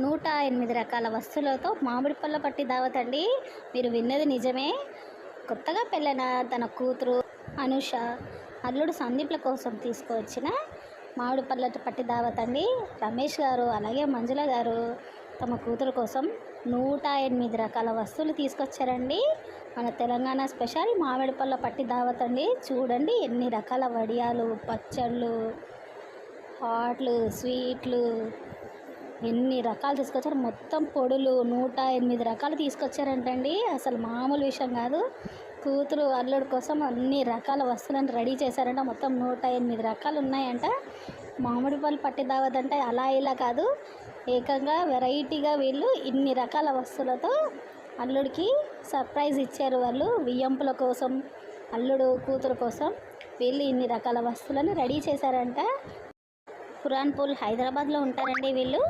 నూట ఎనిమిది రకాల వస్తువులతో మామిడి పళ్ళ పట్టి దావతండి. అండి మీరు విన్నది నిజమే. కొత్తగా పెళ్ళైన తన కూతురు అనుష అల్లుడు సందీప్ల కోసం తీసుకువచ్చిన మామిడి పళ్ళ పట్టి దావతండి. అండి రమేష్ గారు అలాగే మంజుల గారు తమ కూతురు కోసం నూట ఎనిమిది రకాల వస్తువులు తీసుకొచ్చారండి. మన తెలంగాణ స్పెషల్ మామిడి పళ్ళ పట్టి దావతండి. అండి చూడండి ఎన్ని రకాల వడియాలు పచ్చళ్ళు హాట్లు స్వీట్లు ఎన్ని రకాలు తీసుకొచ్చారు? మొత్తం పొడులు నూట ఎనిమిది రకాలు తీసుకొచ్చారంటండి. అసలు మామూలు విషయం కాదు. కూతురు అల్లుడు కోసం అన్ని రకాల వస్తువులను రెడీ చేశారంట. మొత్తం నూట ఎనిమిది రకాలు ఉన్నాయంట. మామిడి పళ్ళు పట్టి అలా ఇలా కాదు. ఏకంగా వెరైటీగా వీళ్ళు ఇన్ని రకాల వస్తువులతో అల్లుడికి సర్ప్రైజ్ ఇచ్చారు వాళ్ళు. వియ్యంపుల కోసం అల్లుడు కూతురు కోసం వీళ్ళు ఇన్ని రకాల వస్తువులను రెడీ చేశారంట. ఖురాన్పూల్ హైదరాబాద్లో ఉంటారండి వీళ్ళు.